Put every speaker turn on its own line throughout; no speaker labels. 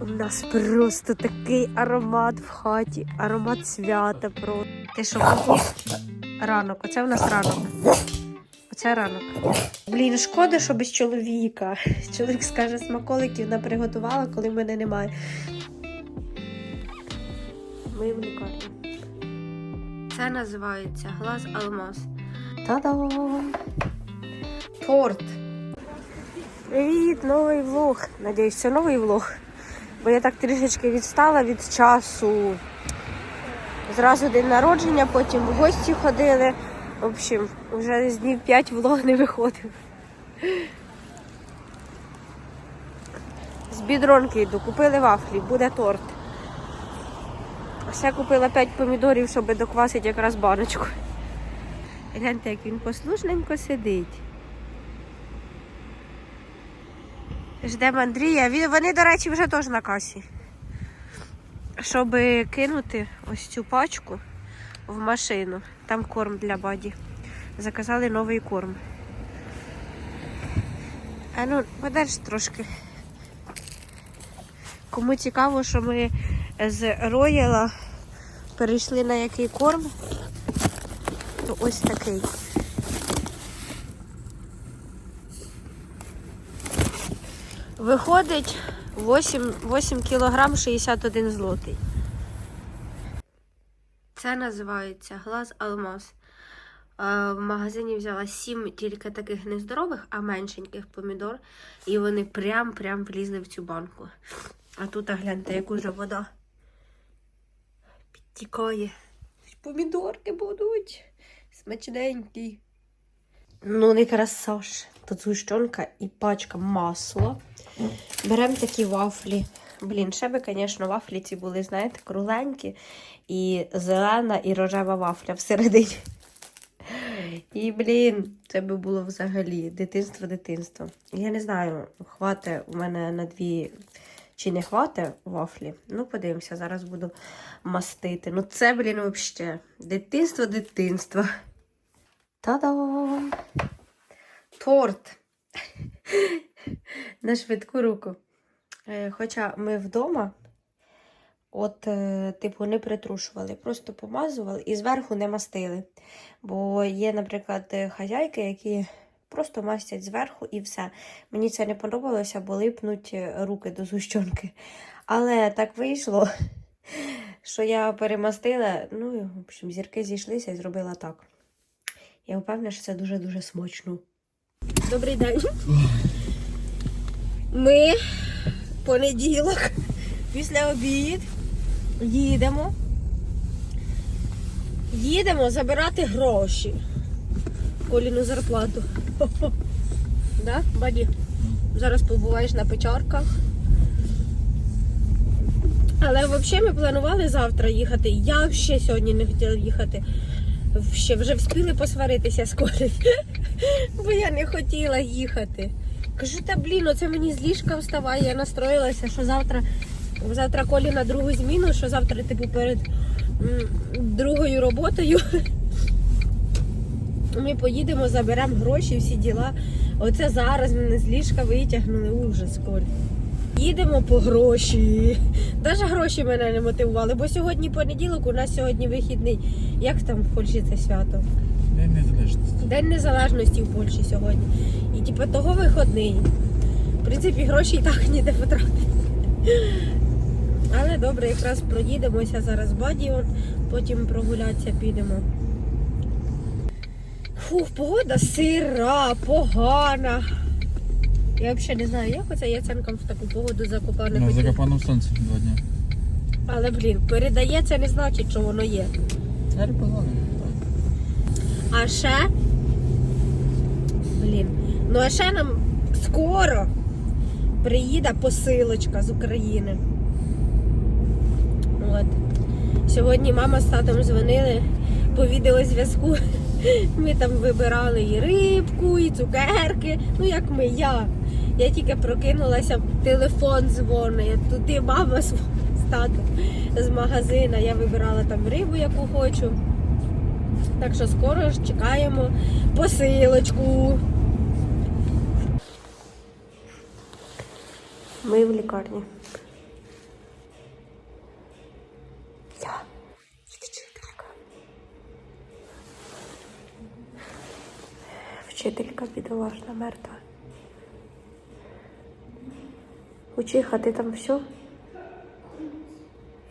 У нас просто такий аромат в хаті, аромат свята про. Ти що? Ранок, оце в нас ранок. Оце ранок. Блін, шкода, що без чоловіка. Чоловік скаже, смаколиків не приготувала, коли мене немає. Ми в лікарні. Це називається глаз алмаз. Та-дам! Торт. Привіт, новий влог. Надіюсь, це новий влог. Бо я так трішечки відстала від часу. Зразу день народження, потім в гості ходили. В общем, вже з днів 5 влог не виходив. З бідронки йду, купили вафлі, буде торт. Ще купила 5 помідорів, щоб доквасити якраз баночку. Гляньте, як він послушненько сидить. Ждемо Андрія. Він- Вони, до речі, вже теж на касі. Щоб кинути ось цю пачку в машину. Там корм для баді. Заказали новий корм. А ну, подерж трошки. Кому цікаво, що ми з Рояла перейшли на який корм, то ось такий. Виходить 8, 8 кілограм 61 злотий. Це називається глаз алмаз. Е, В магазині взяла 7 тільки таких нездорових, а меншеньких помідор. І вони прям-прям влізли в цю банку. А тут а гляньте, як уже вода підтікає. Помідорки будуть смачненькі. Ну, не красош. Тут згущенка і пачка масла. Беремо такі вафлі. Блін, ще би, звісно, вафлі ці були, знаєте, кругленькі. І зелена, і рожева вафля всередині. І, блін, це би було взагалі дитинство, дитинство. Я не знаю, хватить у мене на дві чи не хватить вафлі. Ну, подивимося, зараз буду мастити. Ну, це, блін, взагалі. Дитинство, дитинство. Та-дам! Торт. На швидку руку. Е, Хоча ми вдома, от, е, типу, не притрушували, просто помазували і зверху не мастили. Бо є, наприклад, е, хазяйки, які просто мастять зверху і все. Мені це не подобалося, бо липнуть руки до зущенки. Але так вийшло, що я перемастила, ну, в общем, зірки зійшлися і зробила так. Я впевнена, що це дуже-дуже смачно. Добрий день. Ми понеділок після обід їдемо. Їдемо забирати гроші. Коліну зарплату. Да, баді? Зараз побуваєш на печарках. Але взагалі ми планували завтра їхати. Я ще сьогодні не хотіла їхати. Ще вже встигли посваритися з. Бо я не хотіла їхати. Кажу, та блін, оце мені з ліжка вставає. Я настроїлася, що завтра, завтра Колі на другу зміну, що завтра, типу, перед другою роботою ми поїдемо, заберемо гроші, всі діла. Оце зараз мене з ліжка витягнули ужас, Коль. Їдемо по гроші. Навіть гроші мене не мотивували, бо сьогодні понеділок, у нас сьогодні вихідний. Як там в Польщі це свято?
День незалежності.
День незалежності в Польщі сьогодні. І типу того виходний. В принципі, гроші і так ніде потратити. Але добре, якраз проїдемося зараз бадіон, потім прогулятися підемо. Фух, погода сира, погана. Я взагалі не знаю, як оце Яценком в таку погоду закопане
На
хотів.
закопаному сонці два дня.
Але, блін, передає це не значить, що воно є.
Царь погано.
А ще. Блін. Ну а ще нам скоро приїде посилочка з України. От. Сьогодні мама з татом дзвонили по відеозв'язку. Ми там вибирали і рибку, і цукерки. Ну, як ми, я. Я тільки прокинулася, телефон дзвонить, туди мама з татом з магазина. Я вибирала там рибу, яку хочу. Так що скоро ж чекаємо посилочку. Ми в лікарні. Вчителька. Вчителька бідолашна мертва. Учиха, ти там все?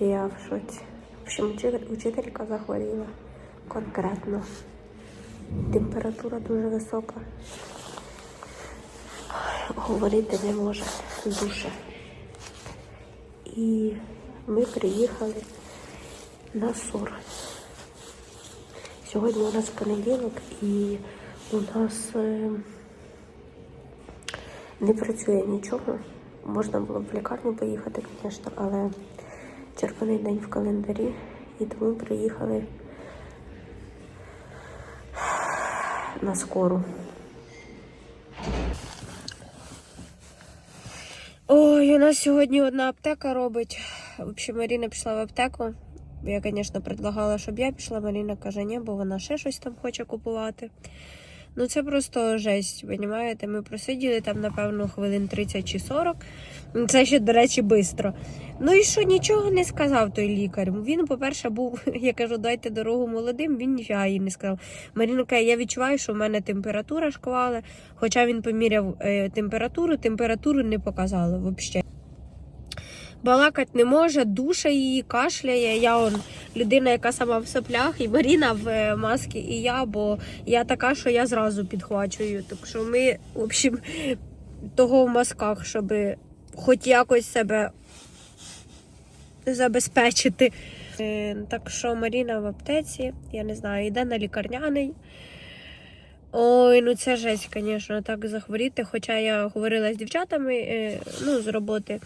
Я в шоці. В общем, учителька захворіла конкретно. Температура дуже висока. Говорити не може дуже. І ми приїхали на СОР. Сьогодні у нас понеділок і у нас е, не працює нічого. Можна було б в лікарню поїхати, звісно, але червоний день в календарі, і тому приїхали на скору. Ой, у нас сьогодні одна аптека робить. В общем, Маріна пішла в аптеку. Я, звісно, предлагала, щоб я пішла. Маріна каже, ні, бо вона ще щось там хоче купувати. Ну це просто жесть, розумієте? Ми просиділи там, напевно, хвилин 30 чи 40. Ну, Це ще, до речі, швидко. Ну і що, нічого не сказав той лікар. Він, по-перше, був, я кажу, дайте дорогу молодим, він ніфіга їй не сказав. Маріна каже, я відчуваю, що в мене температура шквала. Хоча він поміряв е, температуру, температуру не показало взагалі. Балакать не може, душа її кашляє. Я он людина, яка сама в соплях, і Маріна в е, масці, і я, бо я така, що я зразу підхвачую. Так що ми, в общем, того в масках, щоб хоч якось себе забезпечити. Е, Так що Маріна в аптеці, я не знаю, йде на лікарняний. Ой, ну це жесть, звісно, так захворіти. Хоча я говорила з дівчатами е, ну, з роботи,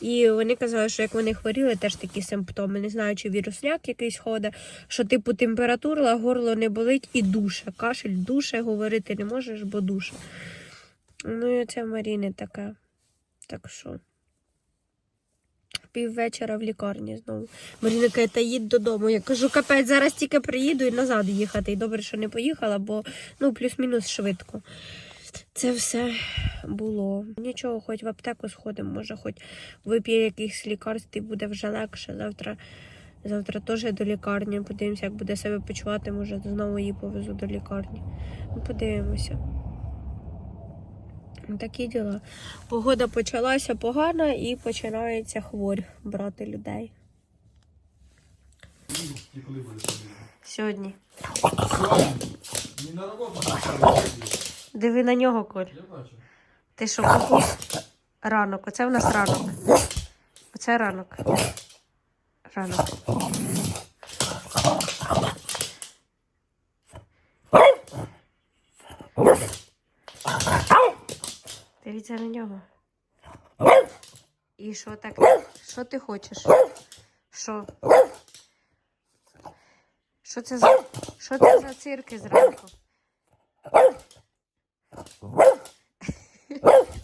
і вони казали, що як вони хворіли, теж такі симптоми. Не знаю, чи вірусняк якийсь ходить, що типу температура, горло не болить і душе. Кашель, душе, говорити не можеш, бо душе. Ну і це в Маріни таке. Так що. Піввечора в лікарні знову. Маріна каже, та їдь додому. Я кажу, капець, зараз тільки приїду і назад їхати. І добре, що не поїхала, бо ну, плюс-мінус швидко. Це все було. Нічого, хоч в аптеку сходимо, може, хоч вип'є якихось лікарств і буде вже легше. Завтра, завтра теж до лікарні. Подивимося, як буде себе почувати, може знову її повезу до лікарні. Ну, подивимося. Такі діла. Погода почалася погана і починається хворь брати людей. Сьогодні. Диви на нього, Коль. Ти що, кукус? Ранок. Оце в нас ранок. Оце ранок. Ранок. Дивіться на нього. І що так? Що ти хочеш? Що? Що це за що це за цирки зранку?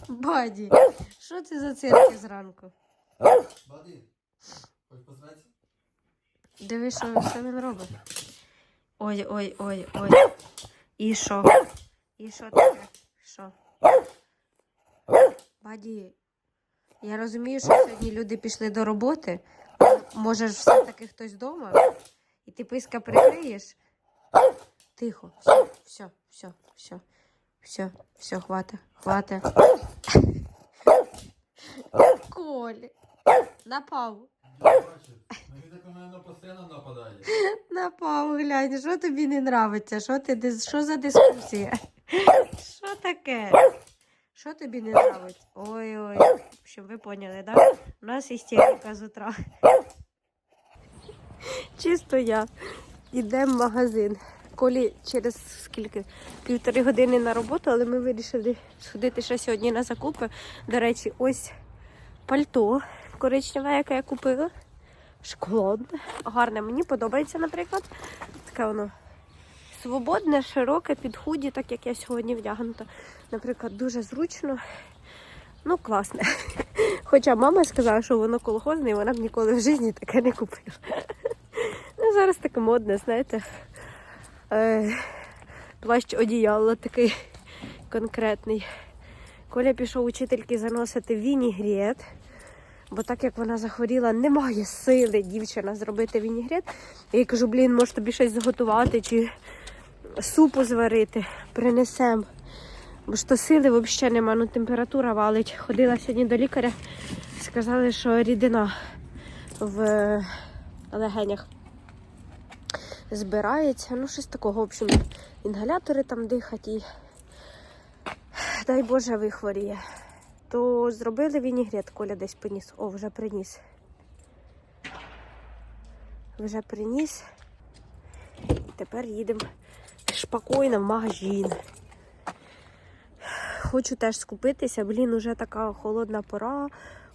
Баді, що це за цирки зранку?
Бади, хоч посрати?
Диви, що, що він робить. Ой, ой, ой, ой. І що? І що таке? Що? Баді, я розумію, що сьогодні люди пішли до роботи. Може ж все-таки хтось вдома? І ти писка прикриєш? Тихо. Все, все, все, все. Все, все, хвата, хвата. Колі. Напав. Напав, глянь, що тобі не нравиться? Що ти що за дискусія? Що таке? Що тобі не нравиться? Ой-ой. Общем, ви поняли? Да? У нас істерика з утра. Чисто я. Йдемо в магазин. Колі через скільки? Півтори години на роботу, але ми вирішили сходити ще сьогодні на закупи. До речі, ось пальто коричневе, яке я купила. Шоколадне. Гарне, мені подобається, наприклад. Таке воно свободне, широке, під худі, так як я сьогодні вдягнута. Наприклад, дуже зручно. Ну, класне. Хоча мама сказала, що воно колхозне, і вона б ніколи в житті таке не купила. Ну, зараз таке модне, знаєте. Е, плащ одіяло такий конкретний. Коля пішов учительки заносити вінігрет. Бо так як вона захворіла, немає сили дівчина зробити вінігрет. Я кажу, блін, може тобі щось зготувати чи супу зварити. Принесемо. Бо ж то сили взагалі нема, ну температура валить. Ходила сьогодні до лікаря, сказали, що рідина в е, легенях збирається. Ну, щось такого, в общем, інгалятори там дихать і дай Боже вихворіє. То зробили вінігрет, Коля десь поніс. О, вже приніс. Вже приніс. І тепер їдемо спокійно в магазин. Хочу теж скупитися, блін, уже така холодна пора.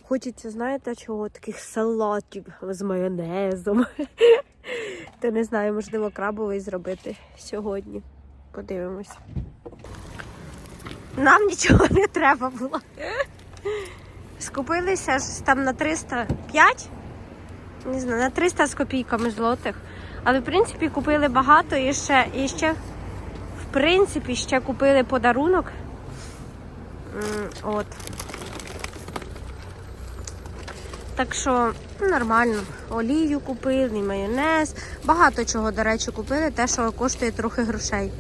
Хочеться, знаєте, чого таких салатів з майонезом. То не знаю, можливо, крабовий зробити сьогодні. Подивимось. Нам нічого не треба було. Скупилися там на 305, не знаю, на 300 з копійками злотих. Але в принципі купили багато і ще, і ще принципі, ще купили подарунок. От. Так що ну, нормально. Олію купили, майонез. Багато чого, до речі, купили, те, що коштує трохи грошей.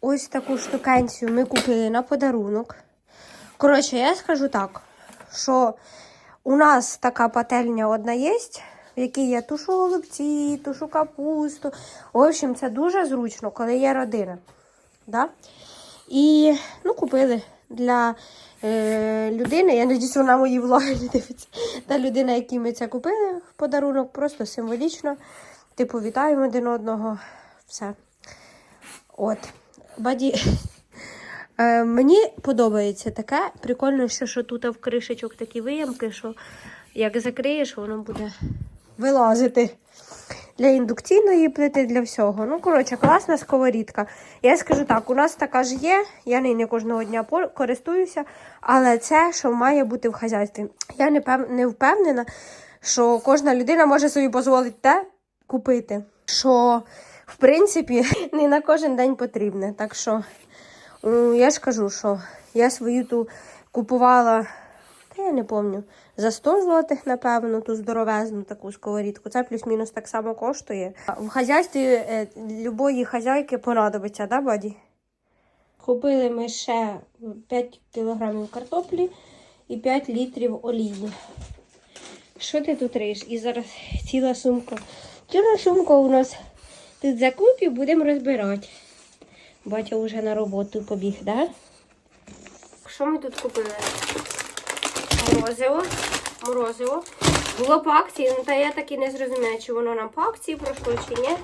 Ось таку штукенцію ми купили на подарунок. Коротше, я скажу так, що у нас така пательня одна є, в якій я тушу голубці, тушу капусту. В общем, це дуже зручно, коли є родина. Да? І ну, купили для е, людини. Я надіюсь, вона мої влоги не дивиться. Та людина, якій ми це купили в подарунок, просто символічно. Типу, вітаємо один одного. Все. От. Баді. Е, мені подобається таке. Прикольно, що, що тут в кришечок такі виямки, що як закриєш, воно буде вилазити. Для індукційної плити, для всього. Ну, коротше, класна сковорідка. Я скажу так, у нас така ж є, я нею не кожного дня користуюся, але це, що має бути в хазяйстві. Я не, пев... не впевнена, що кожна людина може собі дозволити те купити, що, в принципі, не на кожен день потрібне. Так що, я ж кажу, що я свою ту купувала. Та я не пам'ятаю. За 100 злотих, напевно, ту здоровезну таку сковорідку. Це плюс-мінус так само коштує. В хазяйстві е, любої хазяйки понадобиться, да, баді? Купили ми ще 5 кілограмів картоплі і 5 літрів олії. Що ти тут риєш? І зараз ціла сумка. Ціла сумка у нас тут закупів, будемо розбирати. Батя вже на роботу побіг, так? Да? Що ми тут купили? Морозиво. Морозиво. Було по акції, ну та я так і не зрозуміла, чи воно нам по акції пройшло, чи ні.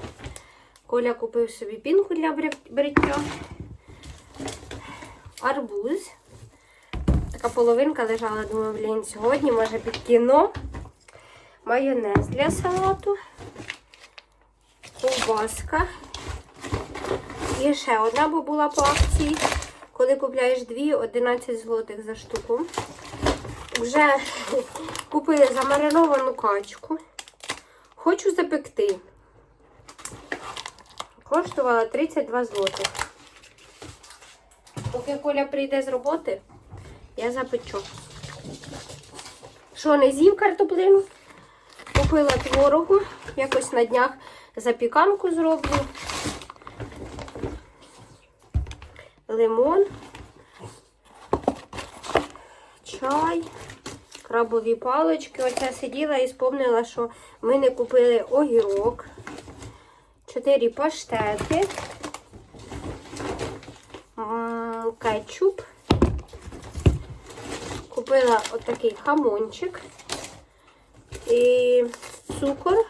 Коля купив собі пінку для бриття. Арбуз. Така половинка лежала, думаю, блін, сьогодні може під кіно. Майонез для салату. Ковбаска. І ще одна, бо була по акції. Коли купляєш дві, 11 злотих за штуку. Вже купили замариновану качку. Хочу запекти. Коштувала 32 злотих. Поки Коля прийде з роботи, я запечу. Що, не з'їв картоплину? Купила творогу. Якось на днях запіканку зроблю. Лимон. Чай, крабові палички. Оце сиділа і спомнила, що ми не купили огірок, чотири паштети, кетчуп. Купила отакий хамончик і цукор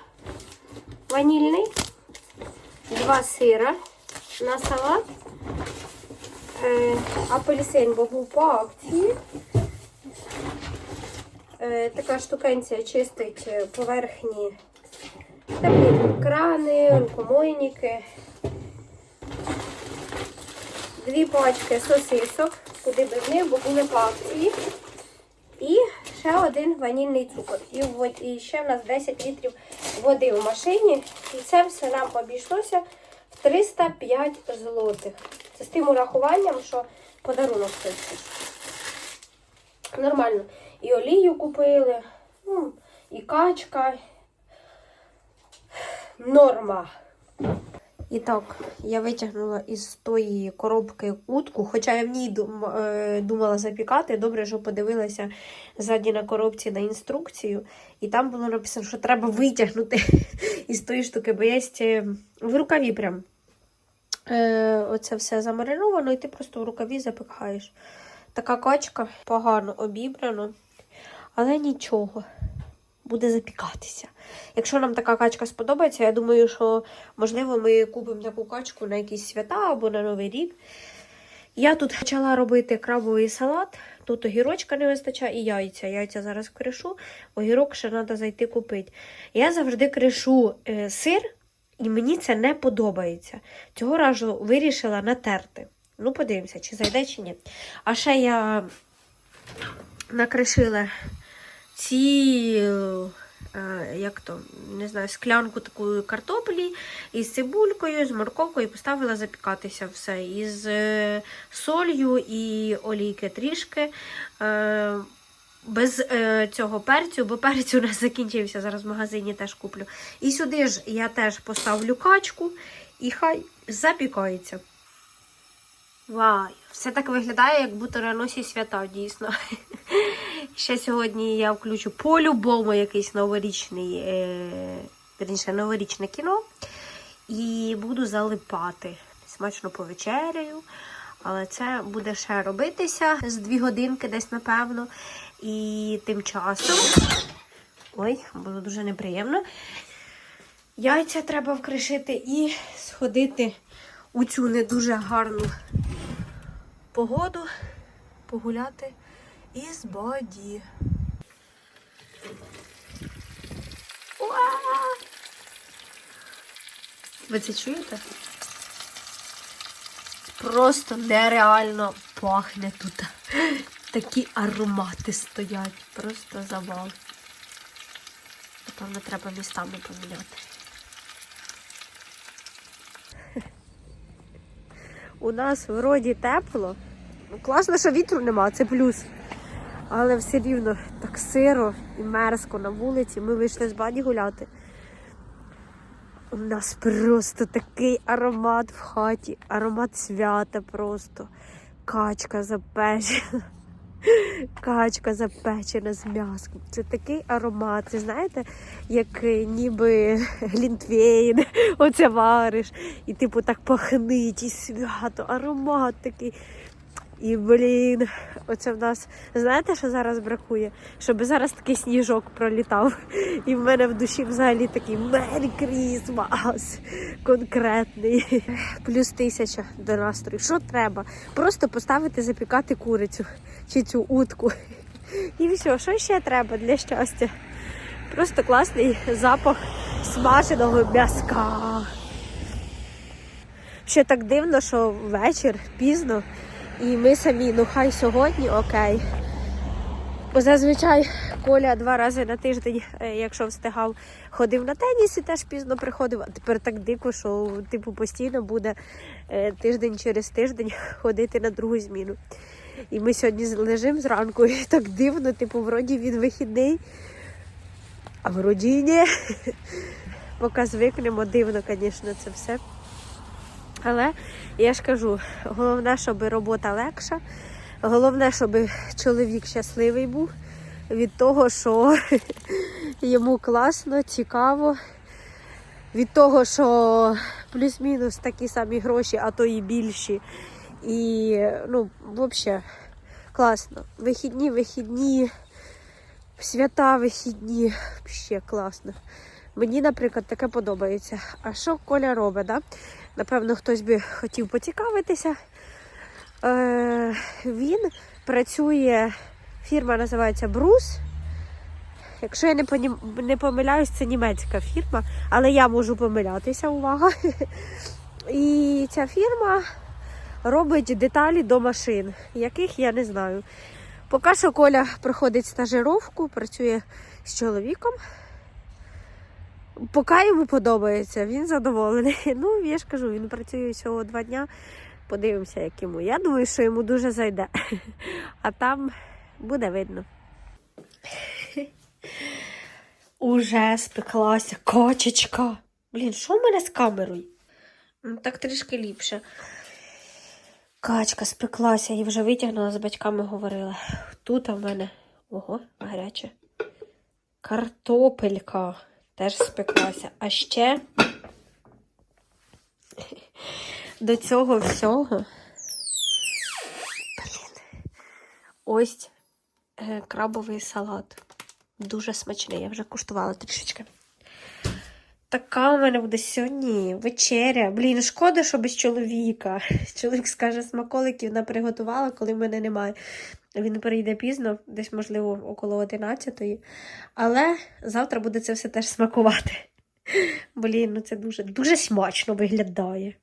ванільний, два сира на салат, е, апельсин, бо був по акції. Е, така штукенція чистить е, поверхні теплі крани, рукомойники. Дві пачки сосисок, куди без них, бо були по акції. І ще один ванільний цукор. І, і ще в нас 10 літрів води в машині. І це все нам обійшлося в 305 злотих. Це з тим урахуванням, що подарунок це. Нормально. І олію купили, ну, і качка. Норма. І так, я витягнула із тої коробки утку, хоча я в ній е, думала запікати. Добре, що подивилася ззаді на коробці на інструкцію, і там було написано, що треба витягнути із тої штуки, бо є в рукаві прям. Е, оце все замариновано, і ти просто в рукаві запікаєш. Така качка погано обібрано, але нічого, буде запікатися. Якщо нам така качка сподобається, я думаю, що можливо ми купимо таку качку на якісь свята або на Новий рік. Я тут почала робити крабовий салат. Тут огірочка не вистачає і яйця. Яйця зараз кришу, огірок ще треба зайти купити. Я завжди кришу е, сир, і мені це не подобається. Цього разу вирішила натерти. Ну, подивимося, чи зайде, чи ні. А ще я накришила ці, е, як то, не знаю, склянку такої картоплі із цибулькою, з морковкою поставила запікатися все. Із е, солью і олійки трішки. Е, без е, цього перцю, бо перець у нас закінчився. Зараз в магазині теж куплю. І сюди ж я теж поставлю качку і хай запікається. Вау! Все так виглядає, як будто на свята, дійсно. Ще сьогодні я включу по-любому якийсь новорічний, е, верніше, новорічне кіно. І буду залипати. Смачно повечеряю. Але це буде ще робитися з дві годинки десь, напевно. І тим часом. Ой, було дуже неприємно. Яйця треба вкришити і сходити у цю не дуже гарну погоду, погуляти із боді. Ви це чуєте? Просто нереально пахне тут. Такі аромати стоять. Просто завал. Напевно, треба містами поміняти. У нас вроді тепло. Ну, класно, що вітру нема, це плюс. Але все рівно так сиро і мерзко на вулиці. Ми вийшли з бані гуляти. У нас просто такий аромат в хаті, аромат свята просто. Качка запечена. Качка запечена з м'яском. Це такий аромат. Це знаєте, як е, ніби глінтвейн, оце вариш. І типу так пахнить, і свято, аромат такий. І, блін, оце в нас, знаєте, що зараз бракує? Щоб зараз такий сніжок пролітав. І в мене в душі взагалі такий Мері Крісмас конкретний. Плюс тисяча до настрою. Що треба? Просто поставити запікати курицю чи цю утку. І все, що ще треба для щастя? Просто класний запах смаженого м'язка. Ще так дивно, що вечір пізно. І ми самі, ну хай сьогодні окей. Бо зазвичай Коля два рази на тиждень, е, якщо встигав, ходив на теніс і теж пізно приходив. А тепер так дико, що типу постійно буде е, тиждень через тиждень ходити на другу зміну. І ми сьогодні лежимо зранку, і так дивно, типу, вроді він вихідний, а вроді і ні. Поки звикнемо, дивно, звісно, це все. Але я ж кажу, головне, щоб робота легша. Головне, щоб чоловік щасливий був від того, що йому класно, цікаво. Від того, що плюс-мінус такі самі гроші, а то і більші. І, ну, взагалі, класно. Вихідні, вихідні, свята вихідні. Ще класно. Мені, наприклад, таке подобається. А що Коля робить? Да? Напевно, хтось би хотів поцікавитися. Е, він працює, фірма називається Брус. Якщо я не, не помиляюсь, це німецька фірма, але я можу помилятися, увага. І ця фірма робить деталі до машин, яких я не знаю. Поки що Коля проходить стажировку, працює з чоловіком. Поки йому подобається, він задоволений. Ну, я ж кажу, він працює всього два дня. Подивимося, як йому. Я думаю, що йому дуже зайде. А там буде видно. Уже спеклася качечка. Блін, що в мене з камерою? Ну, так трішки ліпше. Качка спеклася і вже витягнула, з батьками говорила. Тут в мене. Ого, гаряче. Картопелька теж спеклася. А ще до цього всього. Блін. Ось е, крабовий салат. Дуже смачний, я вже куштувала трішечки. Така у мене буде сьогодні вечеря. Блін, шкода, що без чоловіка. Чоловік скаже, смаколиків вона приготувала, коли в мене немає. Він прийде пізно, десь, можливо, около 11-ї. Але завтра буде це все теж смакувати. Блін, ну це дуже, дуже смачно виглядає.